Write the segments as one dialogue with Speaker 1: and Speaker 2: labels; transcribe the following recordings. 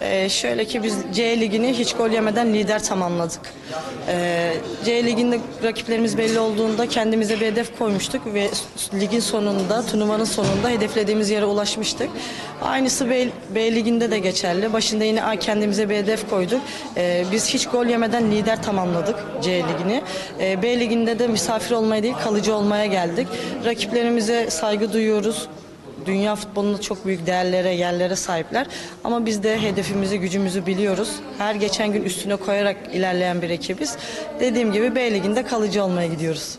Speaker 1: Ee, şöyle ki biz C ligini hiç gol yemeden lider tamamladık. Ee, C liginde rakiplerimiz belli olduğunda kendimize bir hedef koymuştuk ve ligin sonunda, turnuvanın sonunda hedeflediğimiz yere ulaşmıştık. Aynısı B, B liginde de geçerli. Başında yine a- kendimize bir hedef koyduk. Ee, biz hiç gol yemeden lider tamamladık C ligini. Ee, B liginde de misafir olmaya değil kalıcı olmaya geldik. Rakiplerimize saygı duyuyoruz. Dünya futbolunda çok büyük değerlere, yerlere sahipler. Ama biz de hedefimizi, gücümüzü biliyoruz. Her geçen gün üstüne koyarak ilerleyen bir ekibiz. Dediğim gibi B Ligi'nde kalıcı olmaya gidiyoruz.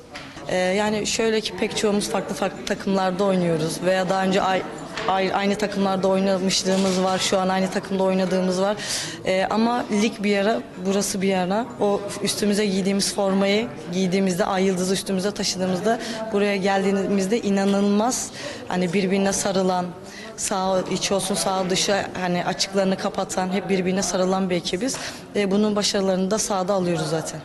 Speaker 1: Ee, yani şöyle ki pek çoğumuz farklı farklı takımlarda oynuyoruz veya daha önce ay- ay- aynı takımlarda oynamışlığımız var. Şu an aynı takımda oynadığımız var. Ee, ama lig bir yana, burası bir yana. O üstümüze giydiğimiz formayı giydiğimizde, ay yıldızı üstümüze taşıdığımızda buraya geldiğimizde inanılmaz hani birbirine sarılan, sağ iç olsun sağ dışı hani açıklarını kapatan, hep birbirine sarılan bir ekibiz. Ee, bunun başarılarını da sahada alıyoruz zaten.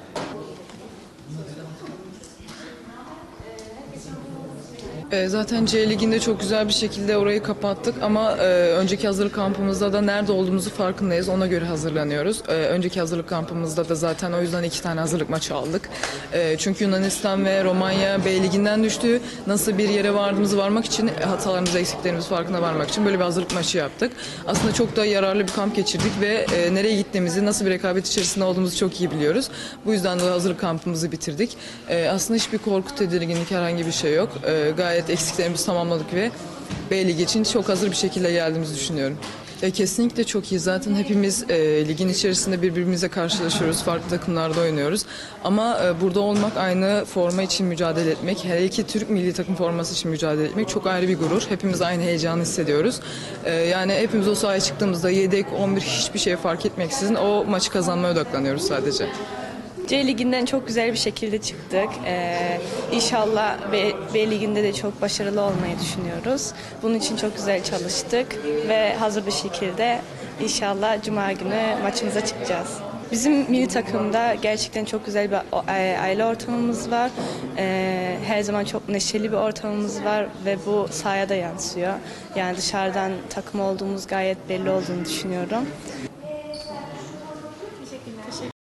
Speaker 2: E, Zaten C Ligi'nde çok güzel bir şekilde orayı kapattık ama e, önceki hazırlık kampımızda da nerede olduğumuzu farkındayız. Ona göre hazırlanıyoruz. E, önceki hazırlık kampımızda da zaten o yüzden iki tane hazırlık maçı aldık. E, çünkü Yunanistan ve Romanya B Ligi'nden düştü. Nasıl bir yere vardığımızı varmak için hatalarımızı, eksiklerimizi farkına varmak için böyle bir hazırlık maçı yaptık. Aslında çok da yararlı bir kamp geçirdik ve e, nereye gittiğimizi, nasıl bir rekabet içerisinde olduğumuzu çok iyi biliyoruz. Bu yüzden de hazırlık kampımızı bitirdik. E, aslında hiçbir korku, tedirginlik herhangi bir şey yok. E, gayet eksiklerimizi tamamladık ve B Ligi için çok hazır bir şekilde geldiğimizi düşünüyorum. E, kesinlikle çok iyi. Zaten hepimiz e, ligin içerisinde birbirimizle karşılaşıyoruz. Farklı takımlarda oynuyoruz. Ama e, burada olmak aynı forma için mücadele etmek, hele ki Türk milli takım forması için mücadele etmek çok ayrı bir gurur. Hepimiz aynı heyecanı hissediyoruz. E, yani hepimiz o sahaya çıktığımızda yedek, 11 hiçbir şey fark etmeksizin o maçı kazanmaya odaklanıyoruz sadece.
Speaker 3: C Ligi'nden çok güzel bir şekilde çıktık. Ee, inşallah B, B Ligi'nde de çok başarılı olmayı düşünüyoruz. Bunun için çok güzel çalıştık ve hazır bir şekilde inşallah Cuma günü maçımıza çıkacağız. Bizim milli takımda gerçekten çok güzel bir e, aile ortamımız var. Ee, her zaman çok neşeli bir ortamımız var ve bu sahaya da yansıyor. Yani dışarıdan takım olduğumuz gayet belli olduğunu düşünüyorum.